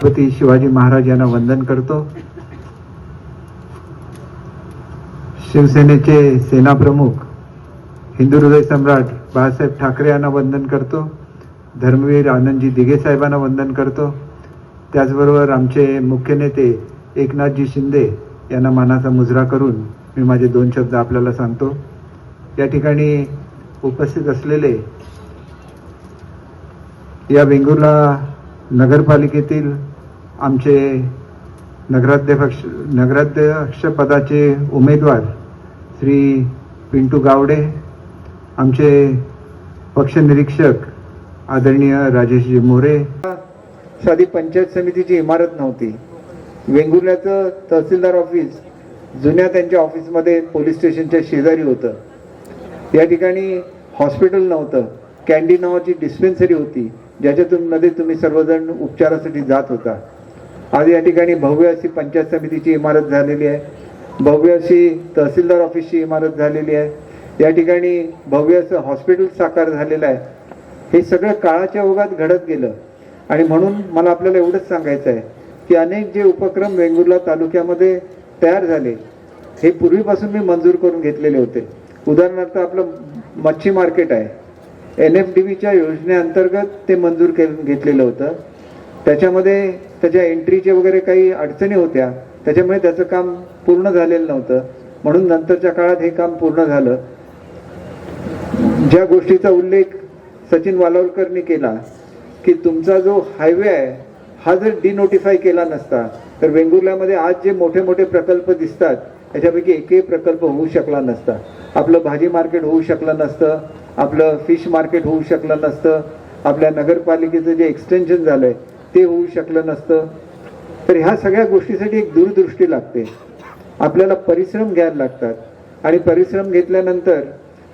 छत्रपती शिवाजी महाराज यांना वंदन करतो. शिवसेनेचे सेनाप्रमुख हिंदू हृदय सम्राट बाळासाहेब ठाकरे यांना वंदन करतो. धर्मवीर आनंदजी दिघे साहेबांना वंदन करतो. त्याचबरोबर आमचे मुख्य नेते एकनाथजी शिंदे यांना मानाचा मुजरा करून मी माझे दोन शब्द आपल्याला सांगतो. या ठिकाणी उपस्थित असलेले या वेंगुर्ला नगरपालिकेतील आमचे नगराध्यक्ष नगराध्यक्ष पदाचे उमेदवार श्री पिंटू गावडे आमचे पक्षनिरीक्षक आदरणीय राजेशजी मोरे. साधी पंचायत समितीची इमारत नव्हती. वेंगुर्ल्याचं तहसीलदार ऑफिस जुन्या त्यांच्या ऑफिसमध्ये पोलीस स्टेशनच्या शेजारी होतं. या ठिकाणी हॉस्पिटल नव्हतं. कॅन्डी नावाची डिस्पेन्सरी होती ज्याच्यातून मध्ये तुम्ही सर्वजण उपचारासाठी जात होता. आज या ठिकाणी भव्य अशी पंचायत समितीची इमारत झालेली आहे. भव्य अशी तहसीलदार ऑफिसची इमारत झालेली आहे. या ठिकाणी भव्य असं हॉस्पिटल साकार झालेलं आहे. हे सगळं काळाच्या ओघात घडत गेलं. आणि म्हणून मला आपल्याला एवढंच सांगायचं आहे की अनेक जे उपक्रम वेंगुर्ला तालुक्यामध्ये तयार झाले हे पूर्वीपासून मी मंजूर करून घेतलेले होते. उदाहरणार्थ आपलं मच्छी मार्केट आहे. एन एफ डी बीच्या योजनेअंतर्गत ते मंजूर करून घेतलेलं होतं. त्याच्यामध्ये त्याच्या एंट्रीचे वगैरे काही अडचणी होत्या. त्याच्यामुळे त्याचं काम पूर्ण झालेलं नव्हतं. म्हणून नंतरच्या काळात हे काम पूर्ण झालं. ज्या गोष्टीचा उल्लेख सचिन वालोरकरनी केला की तुमचा जो हायवे आहे हा जर डिनोटिफाय केला नसता तर वेंगुर्ल्यामध्ये आज जे मोठे मोठे प्रकल्प दिसतात त्याच्यापैकी एकही प्रकल्प होऊ शकला नसता. आपलं भाजी मार्केट होऊ शकलं नसतं आपलं फिश मार्केट होऊ शकलं नसतं आपल्या नगरपालिकेचं जे एक्सटेन्शन झालंय ते होऊ शकलं नसतं. तर ह्या सगळ्या गोष्टीसाठी एक दूरदृष्टी लागते. आपल्याला परिश्रम घ्यायला लागतात. आणि परिश्रम घेतल्यानंतर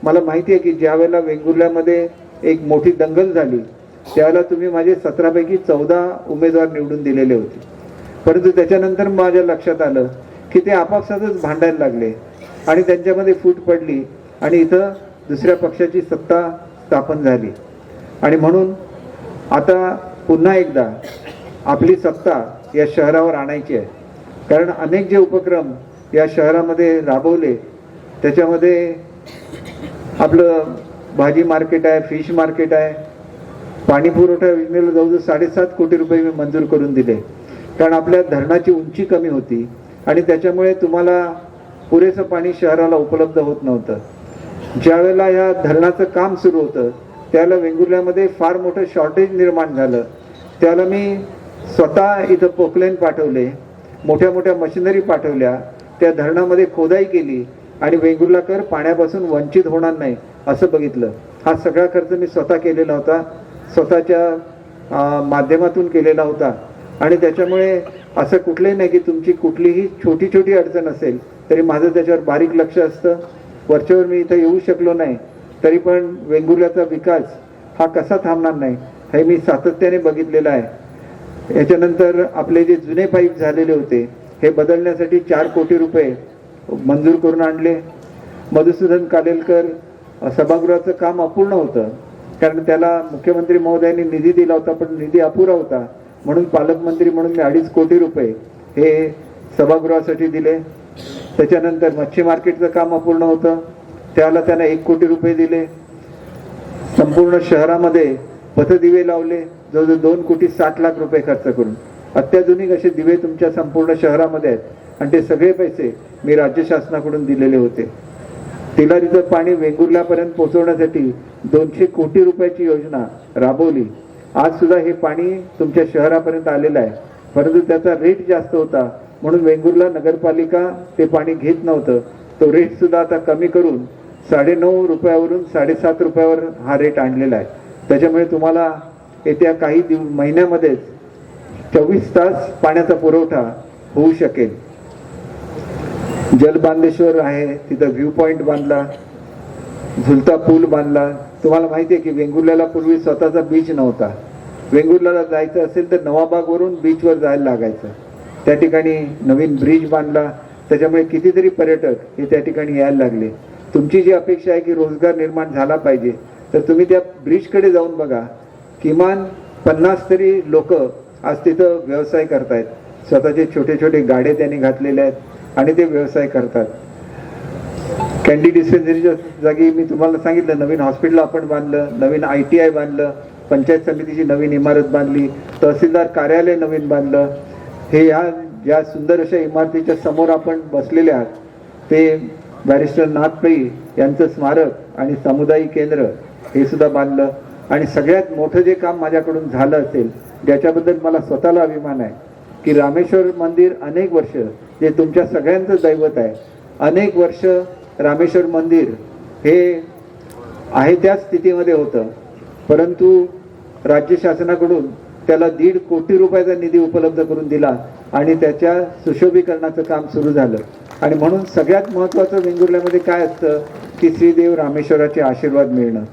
मला माहिती आहे की ज्या वेळेला वेंगुर्ल्यामध्ये एक मोठी दंगल झाली त्यावेळेला तुम्ही माझे सतरापैकी चौदा उमेदवार निवडून दिलेले होते. परंतु त्याच्यानंतर माझ्या लक्षात आलं की ते आपापसातच भांडायला लागले आणि त्यांच्यामध्ये फूट पडली आणि इथं दुसऱ्या पक्षाची सत्ता स्थापन झाली. आणि म्हणून आता पुन्हा एकदा आपली सत्ता या शहरावर आणायची आहे. कारण अनेक जे उपक्रम या शहरामध्ये राबवले त्याच्यामध्ये आपलं भाजी मार्केट आहे फिश मार्केट आहे पाणी पुरवठा योजनेला जवळजवळ साडेसात कोटी रुपये मी मंजूर करून दिले. कारण आपल्या धरणाची उंची कमी होती आणि त्याच्यामुळे तुम्हाला पुरेसं पाणी शहराला उपलब्ध होत नव्हतं. ज्यावेळेला ह्या या धरणाचं काम सुरू होतं त्यावेळेला वेंगुर्ल्यामध्ये फार मोठं शॉर्टेज निर्माण झालं. त्याला मी स्वतः इथं पोकलेन पाठवले मोठ्या मोठ्या मशिनरी पाठवल्या त्या धरणामध्ये खोदाई केली आणि वेंगुर्लाकर पाण्यापासून वंचित होणार नाही असं बघितलं. हा सगळा खर्च मी स्वतः केलेला होता स्वतःच्या माध्यमातून केलेला होता. आणि त्याच्यामुळे असं कुठलंही नाही की तुमची कुठलीही छोटी छोटी अडचण असेल तरी माझं त्याच्यावर बारीक लक्ष असतं. वरच्यावर मी इथं येऊ शकलो नाही. तरी पण वेंगुर्ल्याचा विकास हा कसा थांबणार नाही हे मी सातत्याने बघितलेलं आहे. याच्यानंतर आपले जे जुने पाईप झालेले होते हे बदलण्यासाठी चार कोटी रुपये मंजूर करून आणले. मधुसूदन कालेलकर सभागृहाचं काम अपूर्ण होतं कारण त्याला मुख्यमंत्री महोदयांनी निधी दिला होता पण निधी अपुरा होता. म्हणून पालकमंत्री म्हणून मी अडीच कोटी रुपये हे सभागृहासाठी दिले. त्याच्यानंतर मच्छी मार्केटचं काम अपूर्ण होतं. त्याला त्यांना एक कोटी रुपये दिले. संपूर्ण शहरामध्ये पथदिवे लावले. जवळजवळ दोन कोटी साठ लाख रुपये खर्च करून. अत्याधुनिक असे दिवे तुमच्या संपूर्ण शहरामध्ये आहेत. आणि ते सगळे पैसे मी राज्य शासनाकडून दिलेले होते. तिलारीचं पाणी वेंगुर्ल्यापर्यंत पोहोचवण्यासाठी दोनशे कोटी रुपयाची योजना राबवली. आज सुद्धा हे पाणी तुमच्या शहरापर्यंत आलेलं आहे. परंतु त्याचा रेट जास्त होता. म्हणून वेंगुर्ला नगरपालिका ते पाणी घेत नव्हतं. तो रेट सुद्धा आता कमी करून साडेनऊ रुपयावरून साडेसात रुपयावर हा रेट आणलेला आहे. त्याच्यामुळे तुम्हाला येत्या काही दिव महिन्यामध्येच चोवीस तास पाण्याचा पुरवठा होऊ शकेल. जलबांधेश्वर आहे तिथं व्ह्यू पॉईंट बांधला झुलता पूल बांधला. तुम्हाला माहिती आहे की वेंगुर्ल्याला पूर्वी स्वतःचा बीच नव्हता. वेंगुर्ल्याला जायचं असेल तर नवाबागवरून बीचवर जायला लागायचं. त्या ठिकाणी नवीन ब्रिज बांधला. त्याच्यामुळे कितीतरी पर्यटक हे त्या ठिकाणी यायला लागले. तुमची जी अपेक्षा आहे की रोजगार निर्माण झाला पाहिजे तर तुम्ही त्या ब्रिजकडे जाऊन बघा. किमान पन्नास तरी लोक आज तिथं व्यवसाय करतायत. स्वतःचे छोटे छोटे गाडे त्यांनी घातलेले आहेत आणि ते व्यवसाय करतात. कॅन्डी डिस्पेन्सरीच्या जागी मी तुम्हाला सांगितलं नवीन हॉस्पिटल आपण बांधलं नवीन आय टी आय बांधलं पंचायत समितीची नवीन इमारत बांधली तहसीलदार कार्यालय नवीन बांधलं. हे या ज्या सुंदर अशा इमारतीच्या समोर आपण बसलेले आहात ते बॅरिस्टर नाथ पै यांचं स्मारक आणि सामुदायिक केंद्र हे सुद्धा बांधलं. आणि सगळ्यात मोठं जे काम माझ्याकडून झालं असेल ज्याच्याबद्दल मला स्वतःला अभिमान आहे की रामेश्वर मंदिर अनेक वर्ष जे तुमच्या सगळ्यांचं दैवत आहे अनेक वर्ष रामेश्वर मंदिर हे आहे त्याच स्थितीमध्ये होतं. परंतु राज्य शासनाकडून त्याला दीड कोटी रुपयाचा निधी उपलब्ध करून दिला आणि त्याच्या सुशोभीकरणाचं काम सुरू झालं. आणि म्हणून सगळ्यात महत्त्वाचं वेंगुर्ल्यामध्ये काय असतं? की श्रीदेव रामेश्वराचे आशीर्वाद मिळणं.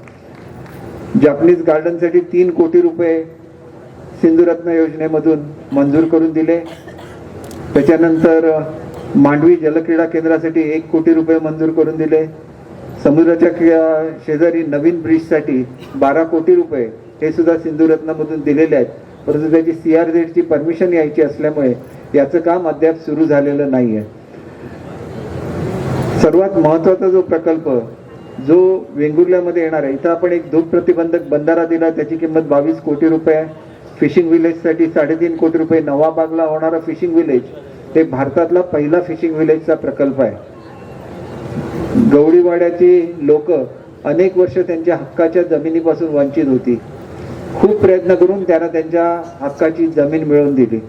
जपानीज गार्डनसाठी तीन कोटी रुपये सिंधुरत्न योजनेमधून मंजूर करून दिले. त्याच्यानंतर मांडवी जलक्रीडा केंद्रासाठी एक कोटी रुपये मंजूर करून दिले. समुद्राच्या शेजारी नवीन ब्रिजसाठी बारा कोटी रुपये हे सुद्धा सिंधुरत्नामधून दिलेले आहेत. परंतु त्याची सी आर झेडची परमिशन यायची असल्यामुळे याचं काम अद्याप सुरू झालेलं नाही आहे सर्वात महत्त्वाचा जो प्रकल्प जो वेंगुर्ल्यामध्ये येणार आहे इथं आपण एक धूप प्रतिबंधक बंधारा दिला त्याची किंमत बावीस कोटी रुपये आहे. फिशिंग विलेजसाठी साडेतीन कोटी रुपये नवाबागला होणारा फिशिंग विलेज ते भारतातला पहिला फिशिंग विलेजचा प्रकल्प आहे. गवडीवाड्याची लोक अनेक वर्ष त्यांच्या हक्काच्या जमिनीपासून वंचित होती. खूप प्रयत्न करून त्यांना त्यांच्या हक्काची जमीन मिळवून दिली.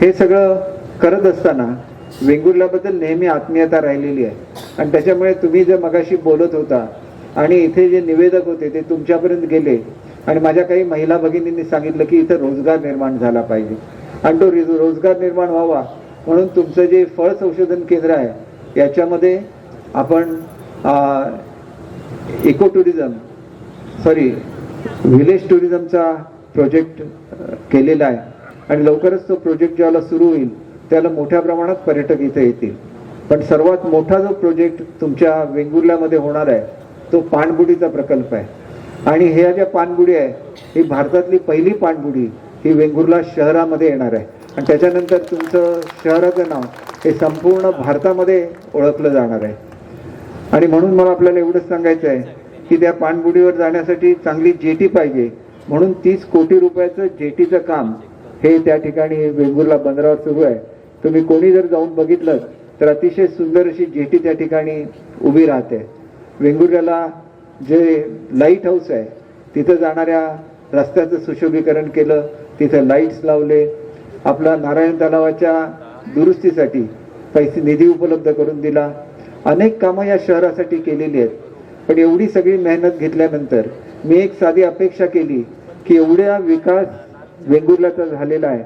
हे सगळं करत असताना वेंगुर्ल्याबद्दल नेहमी आत्मीयता राहिलेली आहे. आणि त्याच्यामुळे तुम्ही जे मगाशी बोलत होता आणि इथे जे निवेदक होते ते तुमच्यापर्यंत गेले आणि माझ्या काही महिला भगिनींनी सांगितलं की इथं रोजगार निर्माण झाला पाहिजे. आणि तो रिज- रोजगार निर्माण व्हावा म्हणून तुमचं जे फळ संशोधन केंद्र आहे याच्यामध्ये आपण इको टुरिझम सॉरी व्हिलेज टुरिझमचा प्रोजेक्ट केलेला आहे. आणि लवकरच तो प्रोजेक्ट ज्याला सुरू होईल त्याला मोठ्या प्रमाणात पर्यटक इथे येतील. पण सर्वात मोठा जो प्रोजेक्ट तुमच्या वेंगुर्ल्यामध्ये होणार आहे तो पाणबुडीचा प्रकल्प आहे. आणि ह्या ज्या पाणबुडी आहे ही भारतातली पहिली पाणबुडी ही वेंगुर्ला शहरामध्ये येणार आहे. आणि त्याच्यानंतर तुमचं शहराचं नाव हे संपूर्ण भारतामध्ये ओळखलं जाणार आहे. आणि म्हणून मला आपल्याला एवढंच सांगायचं आहे की त्या पाणबुडीवर जाण्यासाठी चांगली जेटी पाहिजे. म्हणून तीस कोटी रुपयाचं जेटीचं काम हे त्या ठिकाणी वेंगुर्ला बंदरावर सुरू आहे. तुम्ही कोणी जर जाऊन बघितलं तर अतिशय सुंदर अशी जेटी त्या ठिकाणी उभी राहते. वेंगुर्ल्याला जे लाइट हाऊस आहे तिथं जाणाऱ्या रस्त्याचं सुशोभीकरण केलं तिथं लाईट्स लावले. आपला नारायण तलावाच्या दुरुस्तीसाठी पैसे निधी उपलब्ध करून दिला. अनेक कामं या शहरासाठी केलेली आहेत. पण एवढी सगळी मेहनत घेतल्यानंतर मी एक साधी अपेक्षा केली की एवढ्या विकास वेंगुर्ल्याचा झालेला आहे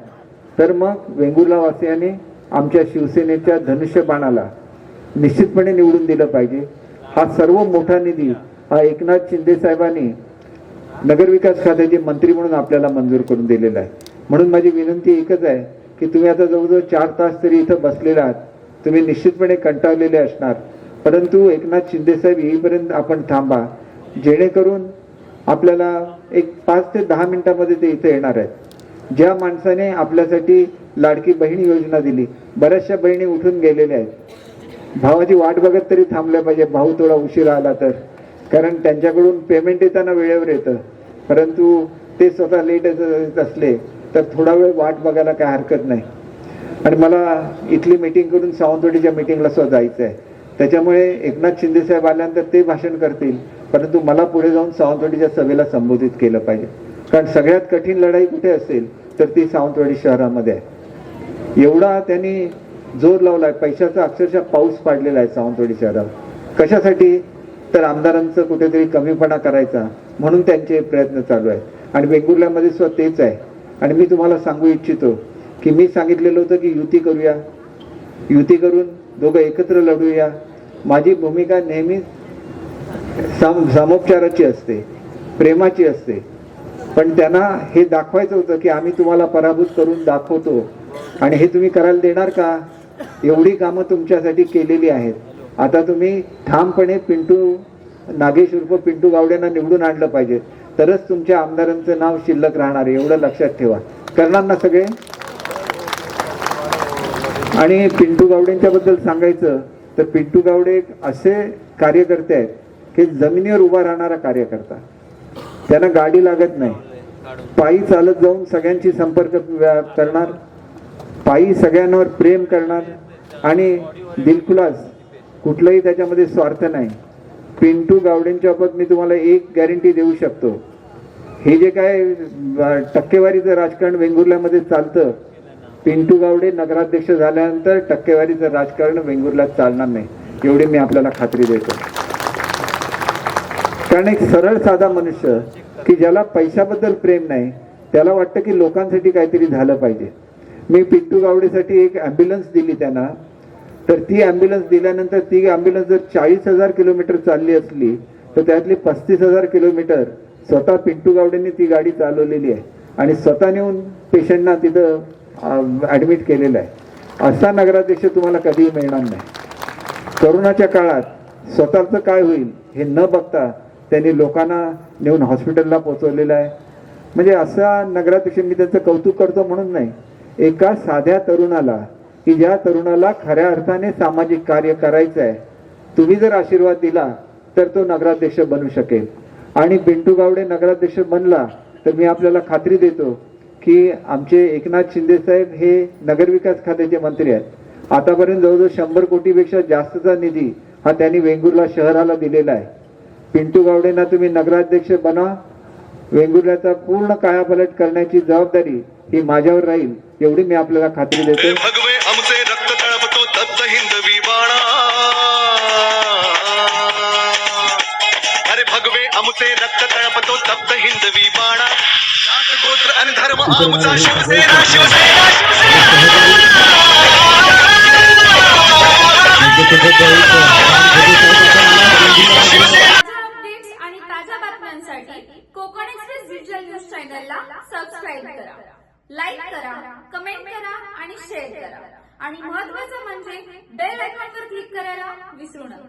तर मग वेंगुर्ला वासियाने आमच्या शिवसेनेच्या धनुष्यबाणाला निश्चितपणे निवडून दिलं पाहिजे. हा सर्व मोठा निधी हा एकनाथ शिंदे साहेबांनी नगरविकास खात्याचे मंत्री म्हणून आपल्याला मंजूर करून दिलेला आहे. म्हणून माझी विनंती एकच आहे की तुम्ही आता जवळजवळ चार तास तरी इथं बसलेला आहात तुम्ही निश्चितपणे कंटाळलेले असणार. परंतु एकनाथ शिंदेसाहेब येईपर्यंत आपण थांबा. जेणेकरून आपल्याला एक पाच ते दहा मिनिटामध्ये ते इथे येणार आहेत. ज्या माणसाने आपल्यासाठी लाडकी बहीण योजना दिली बऱ्याचशा बहिणी उठून गेलेल्या आहेत. भावाची वाट बघत तरी थांबल्या पाहिजे भाऊ थोडा उशिरा आला तर. कारण त्यांच्याकडून पेमेंट येताना वेळेवर येतं. परंतु ते स्वतः लेट असले तर थोडा वेळ वाट बघायला काय हरकत नाही. आणि मला इथली मीटिंग करून सावंतवाडीच्या मीटिंगला सुद्धा जायचं आहे त्याच्यामुळे एकनाथ शिंदे साहेब आल्यानंतर ते भाषण करतील. परंतु मला पुढे जाऊन सावंतवाडीच्या सभेला संबोधित केलं पाहिजे. कारण सगळ्यात कठीण लढाई कुठे असेल तर ती सावंतवाडी शहरामध्ये आहे. एवढा त्यांनी जोर लावलाय पैशाचा अक्षरशः पाऊस पाडलेला आहे सावंतवाडी शहरावर कशासाठी? तर आमदारांचं कुठेतरी कमीपणा करायचा म्हणून त्यांचे प्रयत्न चालू आहेत. आणि वेंगुर्ल्यामध्ये सुद्धा तेच आहे. आणि मी तुम्हाला सांगू इच्छितो की मी सांगितलेलं होतं की युती करूया. युती करून दोघं एकत्र लढूया. माझी भूमिका नेहमीच सम सामोपचाराची असते प्रेमाची असते. पण त्यांना हे दाखवायचं होतं की आम्ही तुम्हाला पराभूत करून दाखवतो. आणि हे तुम्ही करायला देणार का? एवढी कामं तुमच्यासाठी केलेली आहेत. आता तुम्ही ठामपणे पिंटू नागेश उर्फ पिंटू गावड्यांना निवडून आणलं पाहिजे. तरच तुमच्या आमदारांचं नाव शिल्लक राहणार आहे एवढं लक्षात ठेवा. करणार ना सगळे? आणि पिंटू गावडेंच्या बद्दल सांगायचं तर पिंटू गावडे एक असे कार्यकर्ते आहेत की जमिनीवर उभा राहणारा कार्यकर्ता. त्यांना गाडी लागत नाही. पायी चालत जाऊन सगळ्यांशी संपर्क व्या- करणार पायी सगळ्यांवर प्रेम करणार आणि दिलखुलास कुठलंही त्याच्यामध्ये स्वार्थ नाही. पिंटू गावडेंच्या बाबत मी तुम्हाला एक गॅरंटी देऊ शकतो. हे जे काय टक्केवारीचं राजकारण वेंगुर्ल्यामध्ये चालतं पिंटू गावडे नगराध्यक्ष झाल्यानंतर टक्केवारीचं राजकारण वेंगुर्ला चालणार नाही एवढी मी आपल्याला खात्री देतो. कारण एक सरळ साधा मनुष्य की ज्याला पैशाबद्दल प्रेम नाही त्याला वाटतं की लोकांसाठी काहीतरी झालं पाहिजे. मी पिंटू गावडेसाठी एक ॲम्ब्युलन्स दिली त्यांना. तर ती ॲम्ब्युलन्स दिल्यानंतर ती ॲम्ब्युलन्स जर चाळीस हजार किलोमीटर चालली असली तर त्यातली पस्तीस हजार किलोमीटर स्वतः पिंटू गावडेंनी ती गाडी चालवलेली आहे. आणि स्वतः नेऊन पेशंटना तिथं ॲडमिट केलेलं आहे. असा नगराध्यक्ष तुम्हाला कधीही मिळणार नाही. करोनाच्या काळात स्वतःचं काय होईल हे न बघता त्यांनी लोकांना नेऊन हॉस्पिटलला पोहोचवलेलं आहे. म्हणजे असा नगराध्यक्ष मी त्यांचं कौतुक करतो म्हणून नाही. एका साध्या तरुणाला की ज्या तरुणाला खऱ्या अर्थाने सामाजिक कार्य करायचं आहे तुम्ही जर आशीर्वाद दिला तर तो नगराध्यक्ष बनू शकेल. आणि पिंटू गावडे नगराध्यक्ष बनला तर मी आपल्याला खात्री देतो की आमचे एकनाथ शिंदे साहेब हे नगरविकास खात्याचे मंत्री आहेत. आतापर्यंत जवळजवळ शंभर कोटीपेक्षा जास्तचा निधी हा त्यांनी वेंगुर्ला शहराला दिलेला आहे. पिंटू गावडेंना तुम्ही नगराध्यक्ष बना. वेंगुर्ल्याचा पूर्ण कायापलट करण्याची जबाबदारी ही माझ्यावर राहील एवढी मी आपल्याला खात्री हे देतो आमचे रक्त तळपतो तप्त हिंदवी बाणा। जात गोत्र आणि धर्म आमचा शिवसेना शिवसेना आणि ताज्या बातम्यांसाठी कोकण एक्सप्रेस डिजिटल न्यूज चॅनलला सबस्क्राईब करा. लाईक करा कमेंट करा आणि शेअर करा आणि महत्त्वाचं म्हणजे बेल आयकॉनवर क्लिक करायला विसरू नका.